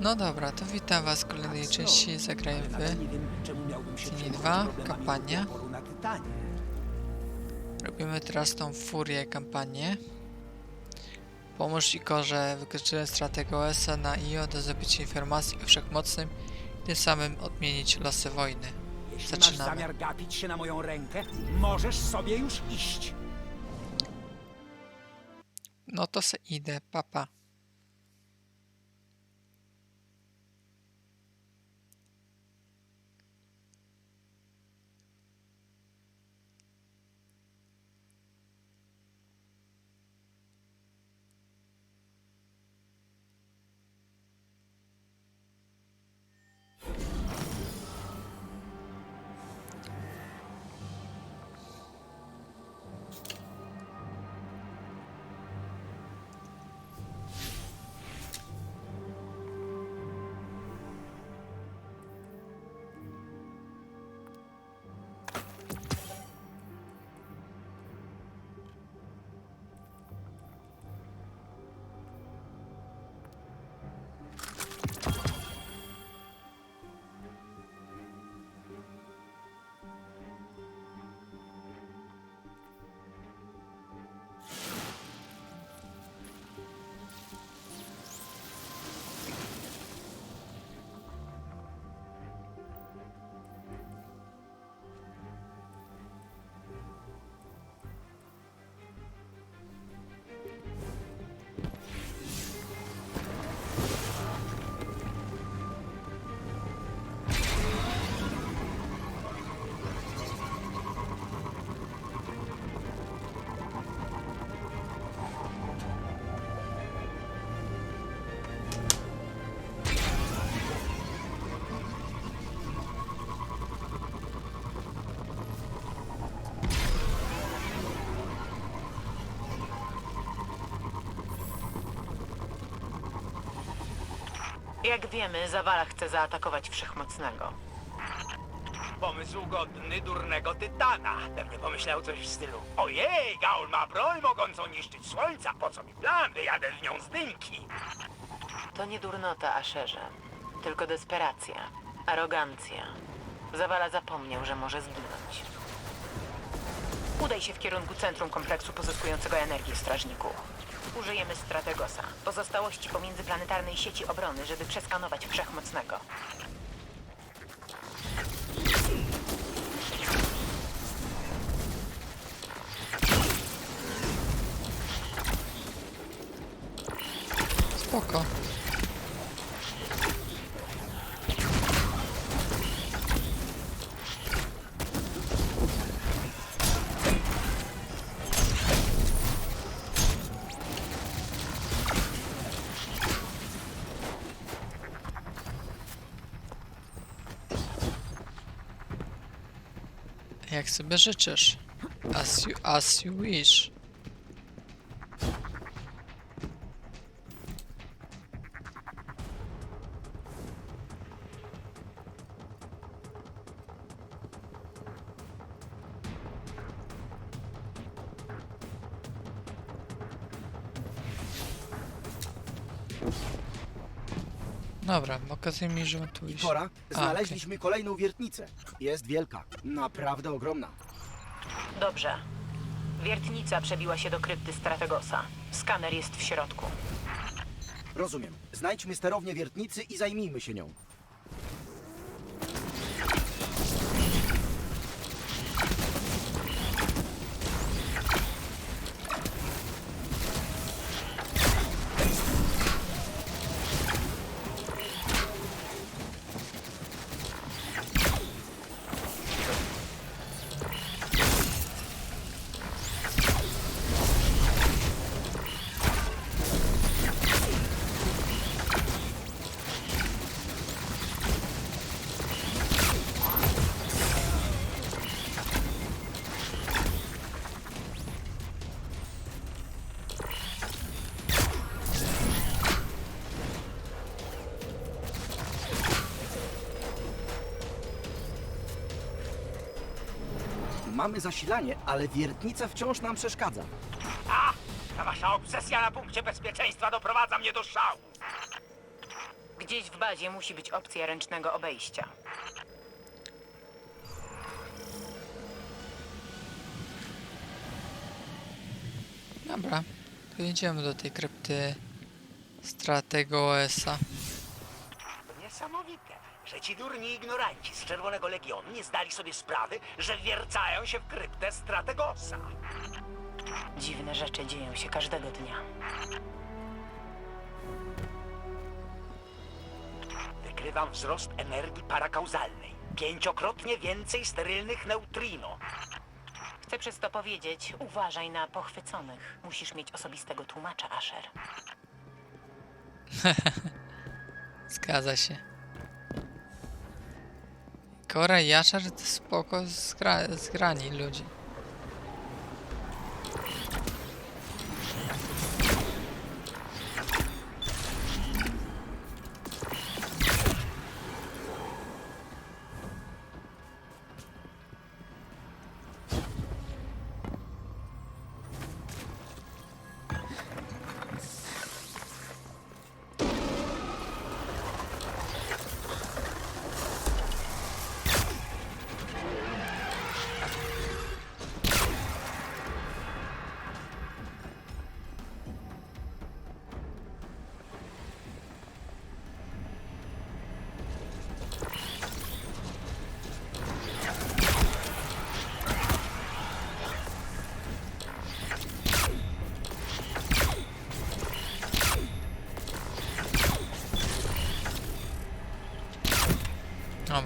No dobra, to witam was w kolejnej części Zagrajmy przejmować dwa, problemami kampania. Robimy teraz tą furię kampanię. Pomóż Ikorze, wykryczyłem stratego OS na IO do zdobycia informacji o wszechmocnym i tym samym odmienić losy wojny. Jeśli Zaczynamy. masz zamiar gapić się na moją rękę, możesz sobie już iść. No to se idę, papa. Jak wiemy, Zawala chce zaatakować Wszechmocnego. Pomysł godny durnego tytana. Pewnie pomyślał coś w stylu Ojej, Gaul ma broń mogącą niszczyć słońca. Po co mi plan? Wyjadę w nią z dymki. To nie durnota, Aszerze, tylko desperacja, arogancja. Zawala zapomniał, że może zginąć. Udaj się w kierunku centrum kompleksu pozyskującego energię, strażniku. Użyjemy Strategosa, pozostałości pomiędzy planetarnej sieci obrony, żeby przeskanować Wszechmocnego. Spoko. Jak sobie życzysz. As you, as you wish. Dobra, okazuje mi, że tu iść. Kora, znaleźliśmy kolejną wiertnicę. Jest wielka, naprawdę ogromna. Dobrze. Wiertnica przebiła się do krypty Strategosa. Skaner jest w środku. Rozumiem. Znajdźmy sterownię wiertnicy i zajmijmy się nią. Mamy zasilanie, ale wiertnica wciąż nam przeszkadza. A! Ta wasza obsesja na punkcie bezpieczeństwa doprowadza mnie do szału. Gdzieś w bazie musi być opcja ręcznego obejścia. Dobra, to jedziemy do tej krypty Stratego OS-a. Niesamowite, że ci durni ignoranci z Czerwonego Legionu nie zdali sobie sprawy, że wiercają się w kryptę Strategosa. Dziwne rzeczy dzieją się każdego dnia. Wykrywam wzrost energii parakauzalnej. Pięciokrotnie więcej sterylnych neutrino. Chcę przez to powiedzieć, uważaj na pochwyconych. Musisz mieć osobistego tłumacza, Asher. Zgadza się. Kora i Jaszar to spoko zgra zgrani ludzi.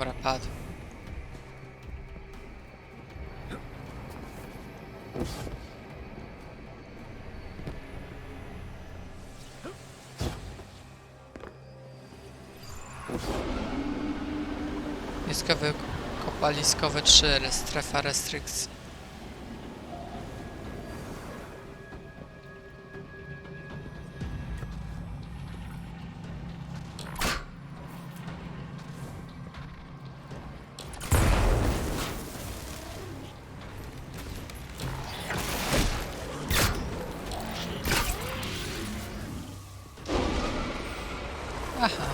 Dobra, padł. Wojskowe kopaliskowe 3, strefa restrykcji. Ха-ха.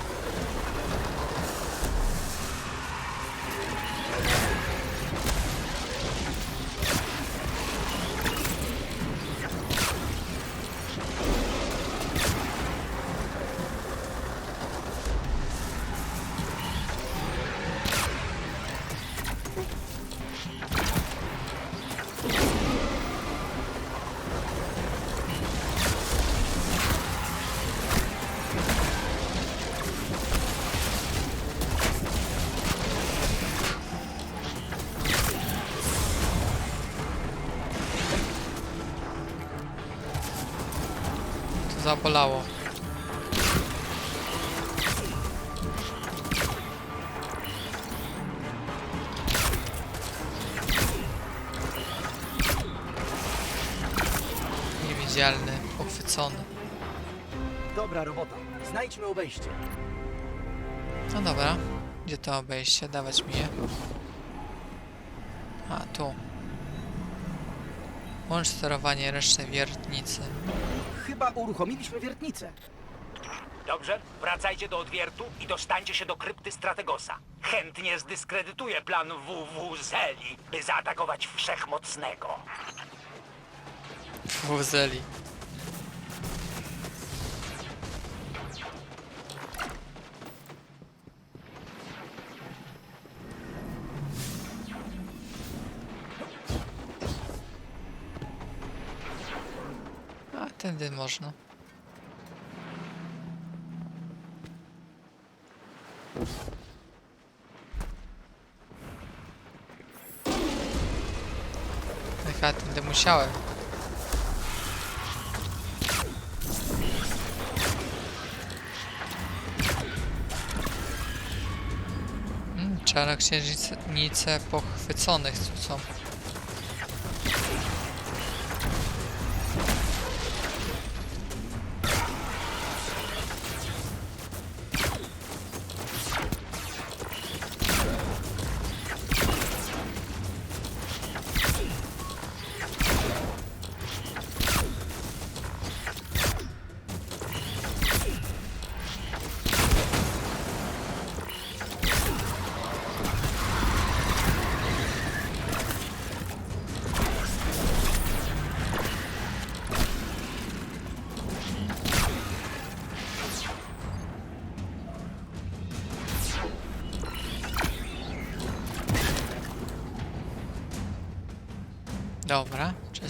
Zabolało. Niewidzialny, pochwycony. Dobra robota. Znajdźmy obejście. No dobra, gdzie to obejście? Dawać mi je. A, tu. Łącz sterowanie ręcznej wiertnicy. Chyba uruchomiliśmy wiertnicę. Dobrze, wracajcie do odwiertu i dostańcie się do krypty Strategosa. Chętnie zdyskredytuję plan WW Zeli, by zaatakować Wszechmocnego. Wuzeli. Tędy można. Chyba tędy musiałem. Mm, Czarnoksiężnice pochwyconych tu są.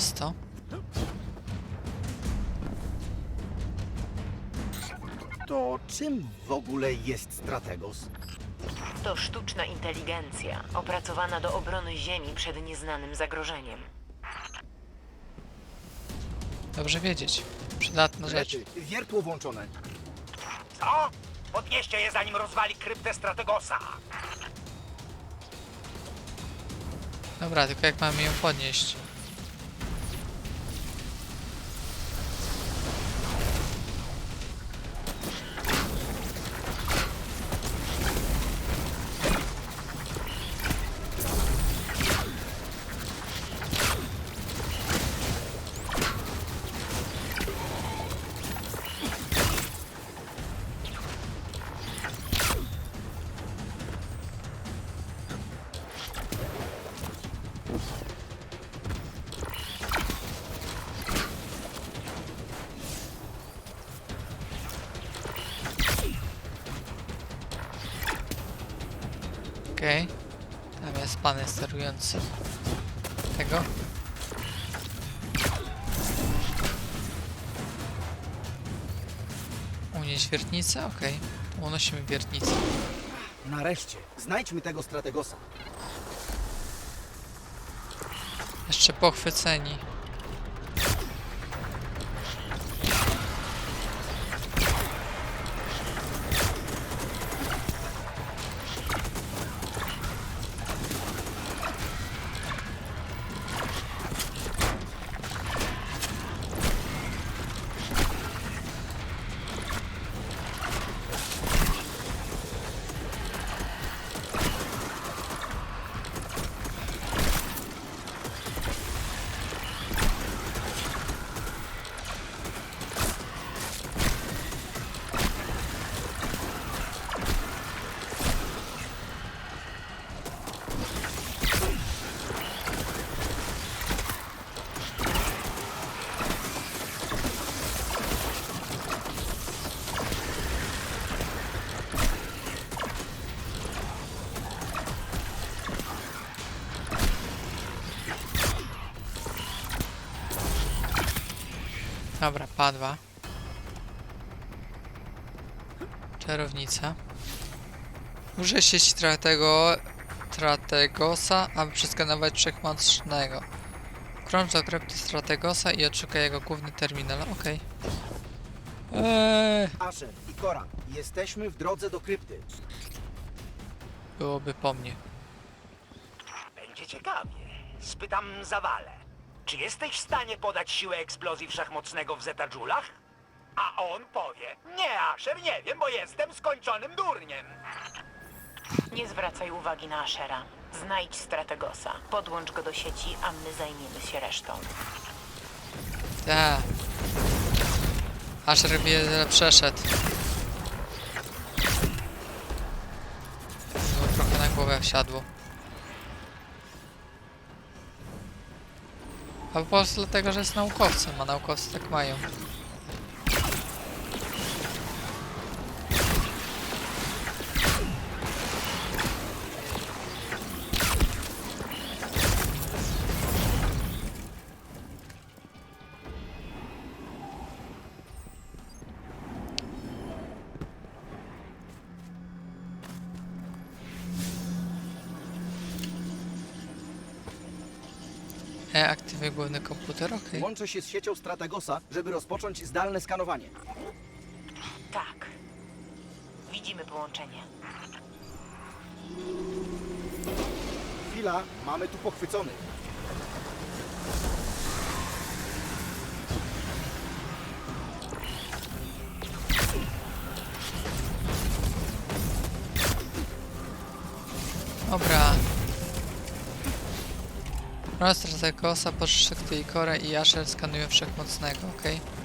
Czysto. To czym w ogóle jest Strategos? To sztuczna inteligencja, opracowana do obrony Ziemi przed nieznanym zagrożeniem. Dobrze wiedzieć. Przydatna rzecz. Wiertło włączone. Co? Podnieście je, zanim rozwali kryptę Strategosa. Dobra, tylko jak mamy ją podnieść? Sterujący tego. Unieść wiertnicę? Okej. To Unosimy wiertnicę. Nareszcie, znajdźmy tego Strategosa. Jeszcze pochwyceni. Dobra, padła. Czarownica. Użyję sieci Tratego, Trategosa, aby przeskanować Wszechmocnego. Krąż do krypty Strategosa i odszukaj jego główny terminal. Okej. Eee, Asher i Kora, jesteśmy w drodze do krypty. byłoby po mnie. Będzie ciekawie. Spytam Zawale. Czy jesteś w stanie podać siłę eksplozji wszechmocnego w Zetajulach? A on powie, nie Asher, nie wiem, bo jestem skończonym durniem. Nie zwracaj uwagi na Ashera. Znajdź Strategosa, podłącz go do sieci, a my zajmiemy się resztą. Ta. Aż wiele przeszedł. No, trochę na głowę wsiadło. A po prostu dlatego, że jest naukowcem, a naukowcy tak mają. Główny komputer, okej. Łączę się z siecią Strategosa, żeby rozpocząć zdalne skanowanie. Tak. Widzimy połączenie. Chwila, mamy tu pochwycony. Dobra. Monster Zakosa, Poszczek i Kore i Asher skanują Wszechmocnego, okej. jak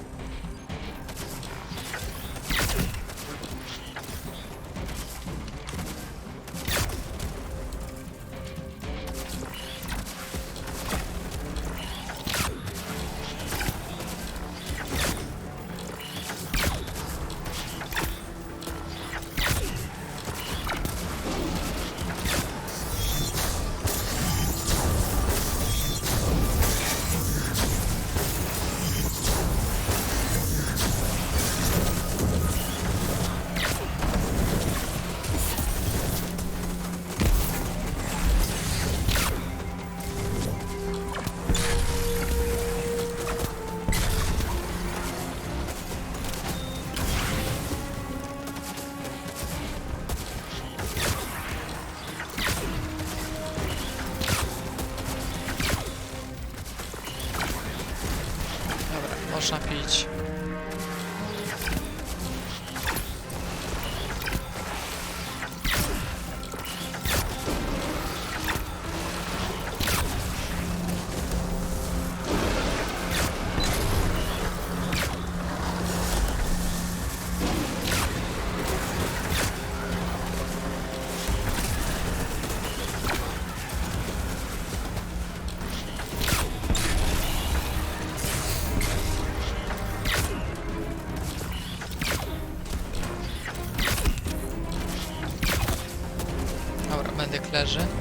даже.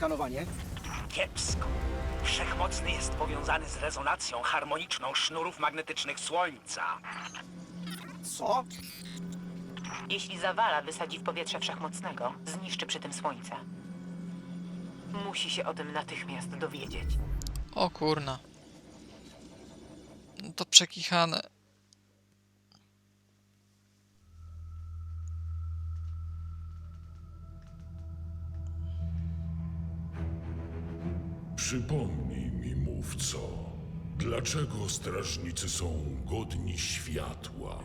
Skanowanie? Kiepsko. Wszechmocny jest powiązany z rezonacją harmoniczną sznurów magnetycznych Słońca. Co? Jeśli zawala wysadzi w powietrze wszechmocnego, zniszczy przy tym słońce. Musi się o tym natychmiast dowiedzieć. O kurna. No to przekichane. Przypomnij mi, mówco, dlaczego strażnicy są godni światła?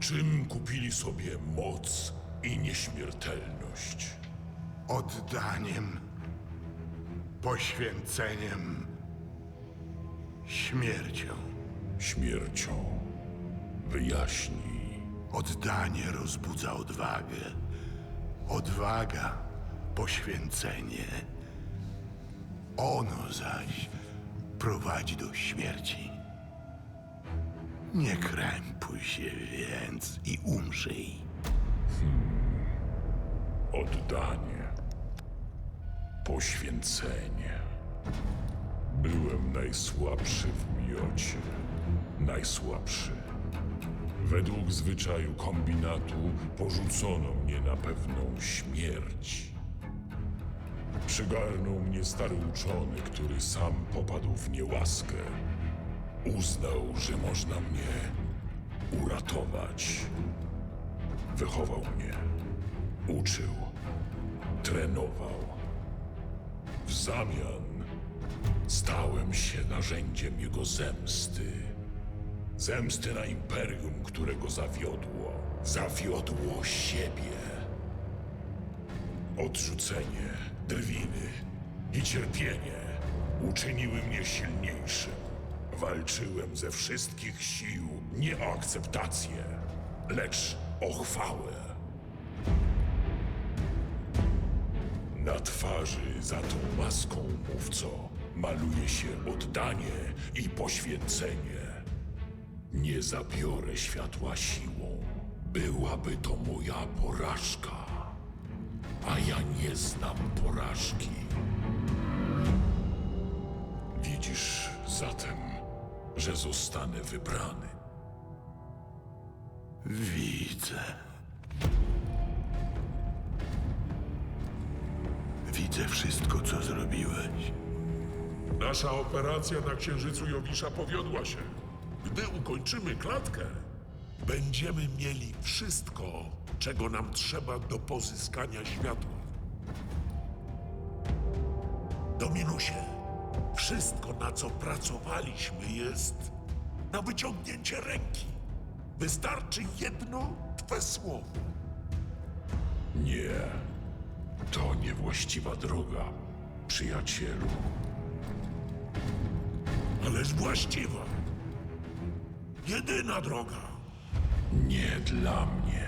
Czym kupili sobie moc i nieśmiertelność? oddaniem, poświęceniem, śmiercią. Śmiercią. Wyjaśnij. Oddanie rozbudza odwagę. Odwaga, poświęcenie. Ono zaś prowadzi do śmierci. Nie krępuj się więc i umrzyj. Oddanie. Poświęcenie. Byłem najsłabszy w miocie. Najsłabszy. Według zwyczaju kombinatu porzucono mnie na pewną śmierć. Przygarnął mnie stary uczony, który sam popadł w niełaskę. Uznał, że można mnie uratować. Wychował mnie. Uczył, trenował. W zamian stałem się narzędziem jego zemsty. Zemsty na imperium, którego zawiodło. Zawiodło siebie. Odrzucenie, drwiny i cierpienie uczyniły mnie silniejszym. Walczyłem ze wszystkich sił nie o akceptację, lecz o chwałę. Na twarzy za tą maską mówco maluje się oddanie i poświęcenie. Nie zabiorę światła siłą. Byłaby to moja porażka. A ja nie znam porażki. Widzisz zatem, że zostanę wybrany. Widzę. Widzę wszystko, co zrobiłeś. Nasza operacja na Księżycu Jowisza powiodła się. Gdy ukończymy klatkę, będziemy mieli wszystko, czego nam trzeba do pozyskania światła. Dominusie, wszystko, na co pracowaliśmy, jest na wyciągnięcie ręki. Wystarczy jedno twe słowo. Nie, to niewłaściwa droga, przyjacielu. Ależ właściwa. Jedyna droga. Nie dla mnie.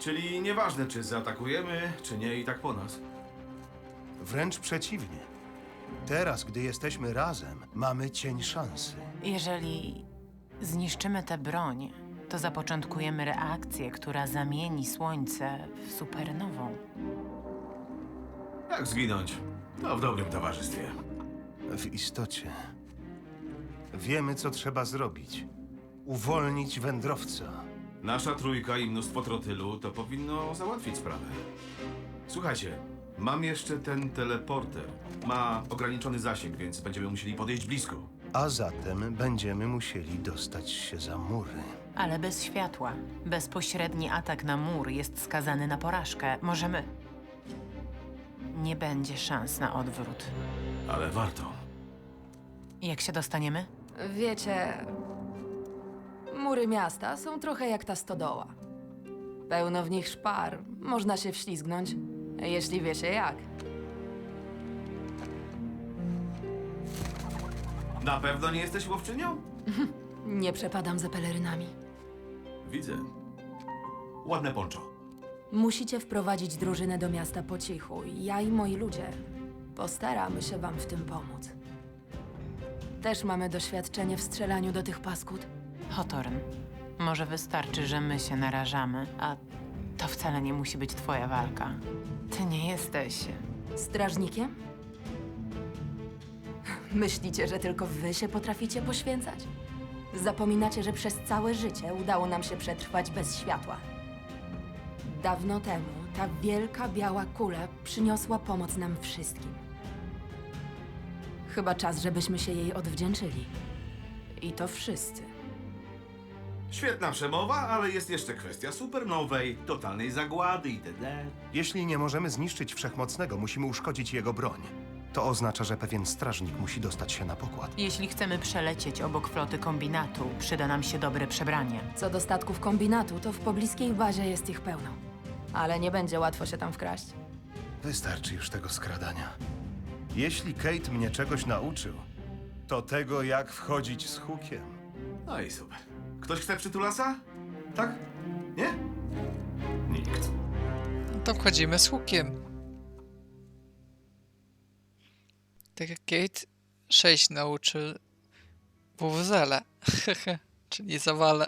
Czyli nieważne, czy zaatakujemy, czy nie, i tak po nas. Wręcz przeciwnie. Teraz, gdy jesteśmy razem, mamy cień szansy. Jeżeli zniszczymy tę broń, to zapoczątkujemy reakcję, która zamieni Słońce w supernową. Jak zginąć? No, w dobrym towarzystwie. W istocie wiemy, co trzeba zrobić. Uwolnić wędrowca. Nasza trójka i mnóstwo trotylu to powinno załatwić sprawę. Słuchajcie, mam jeszcze ten teleporter. Ma ograniczony zasięg, więc będziemy musieli podejść blisko. A zatem będziemy musieli dostać się za mury. Ale bez światła. Bezpośredni atak na mur jest skazany na porażkę. Możemy. Nie będzie szans na odwrót. Ale warto. Jak się dostaniemy? Wiecie, mury miasta są trochę jak ta stodoła. Pełno w nich szpar, można się wślizgnąć, jeśli wie się jak. Na pewno nie jesteś łowczynią? Nie przepadam za pelerynami. Widzę. Ładne poncho. Musicie wprowadzić drużynę do miasta po cichu. Ja i moi ludzie postaramy się wam w tym pomóc. Też mamy doświadczenie w strzelaniu do tych paskud. Hotorn. Może wystarczy, że my się narażamy, a to wcale nie musi być twoja walka. Ty nie jesteś. Strażnikiem? Myślicie, że tylko wy się potraficie poświęcać? Zapominacie, że przez całe życie udało nam się przetrwać bez światła. Dawno temu ta wielka biała kula przyniosła pomoc nam wszystkim. Chyba czas, żebyśmy się jej odwdzięczyli. I to wszyscy. Świetna przemowa, ale jest jeszcze kwestia supernowej, totalnej zagłady itd. Jeśli nie możemy zniszczyć wszechmocnego, musimy uszkodzić jego broń. To oznacza, że pewien strażnik musi dostać się na pokład. Jeśli chcemy przelecieć obok floty kombinatu, przyda nam się dobre przebranie. Co do statków kombinatu, to w pobliskiej bazie jest ich pełno. Ale nie będzie łatwo się tam wkraść. Wystarczy już tego skradania. Jeśli Kate mnie czegoś nauczył, to tego, jak wchodzić z hukiem. No i super. Ktoś chce przytulasa? Tak? Nie? Nikt. No to wchodzimy z hukiem. Tak jak Kate 6 nauczy WWZL, czyli zawale.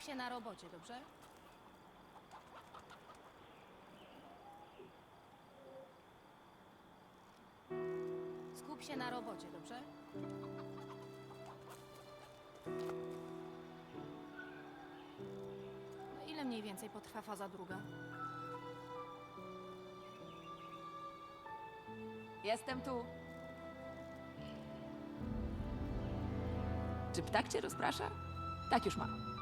Skup się na robocie, dobrze? Skup się na robocie, dobrze? No ile mniej więcej potrwa faza druga? Jestem tu. Czy ptak cię rozprasza? Tak już mam.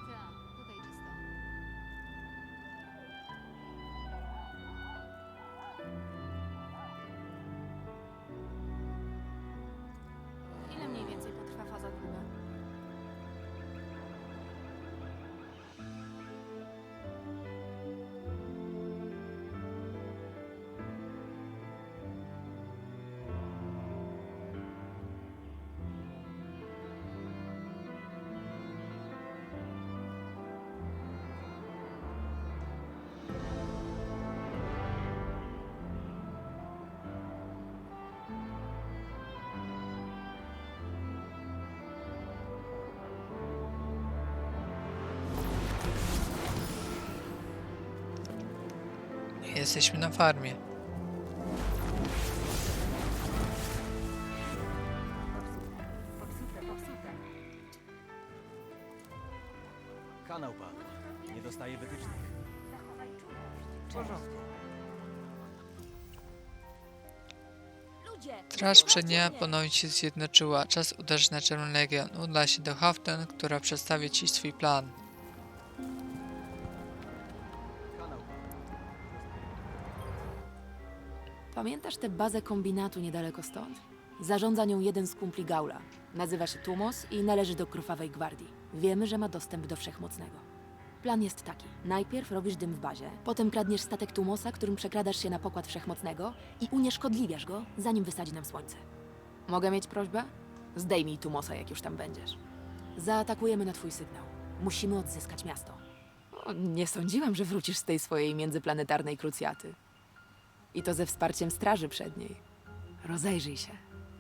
Jesteśmy na farmie. Kanał pan. Nie dostaje wytycznych. Straż przednia ponownie się zjednoczyła. Czas uderzyć na Czerwony Legion. Uda się do Haften, która przedstawi ci swój plan. Pamiętasz tę bazę kombinatu niedaleko stąd? Zarządza nią jeden z kumpli Gaula. Nazywa się Tumos i należy do Krwawej Gwardii. Wiemy, że ma dostęp do Wszechmocnego. Plan jest taki. Najpierw robisz dym w bazie, potem kradniesz statek Tumosa, którym przekradasz się na pokład Wszechmocnego i unieszkodliwiasz go, zanim wysadzi nam słońce. Mogę mieć prośbę? Zdejmij Tumosa, jak już tam będziesz. Zaatakujemy na twój sygnał. Musimy odzyskać miasto. Nie sądziłam, że wrócisz z tej swojej międzyplanetarnej krucjaty. I to ze wsparciem Straży Przedniej. Rozejrzyj się.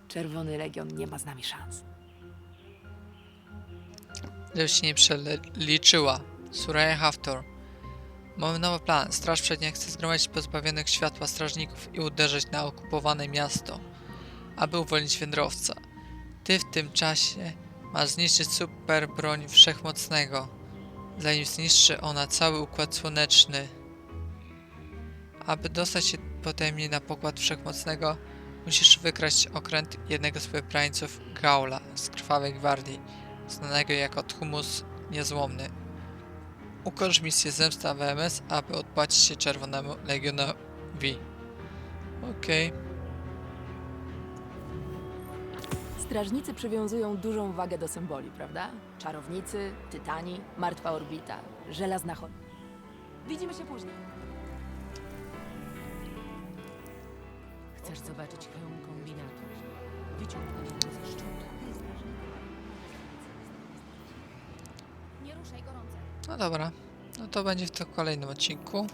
Czerwony Legion nie ma z nami szans. Gdyby się nie przeliczyła. Suraya Haftor. Mamy nowy plan. Straż Przednia chce zgromadzić pozbawionych światła strażników i uderzyć na okupowane miasto, aby uwolnić wędrowca. Ty w tym czasie masz zniszczyć super broń wszechmocnego, zanim zniszczy ona cały układ słoneczny. Aby dostać się potajemnie na pokład wszechmocnego, musisz wykraść okręt jednego z wybrańców Gaula z Krwawej Gwardii, znanego jako Thumus Niezłomny. Ukończ misję Zemsta WMS, aby odpłacić się Czerwonemu Legionowi. Okej. Strażnicy przywiązują dużą wagę do symboli, prawda? Czarownicy, tytani, martwa orbita, żelazna chod. Widzimy się później. Chcesz zobaczyć hełm kombinatu? Wyciągnij go ze szczątku. Nie ruszaj gorące. No dobra. No to będzie w to kolejnym odcinku.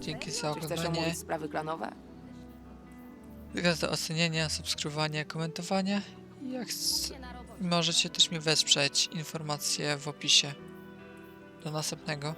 Dzięki za Czy chcesz oglądanie. omówić sprawy klanowe? Zachęcam do oceniania, subskrybowania, komentowania. I Jak s- możecie też mnie wesprzeć, informacje w opisie. Do następnego.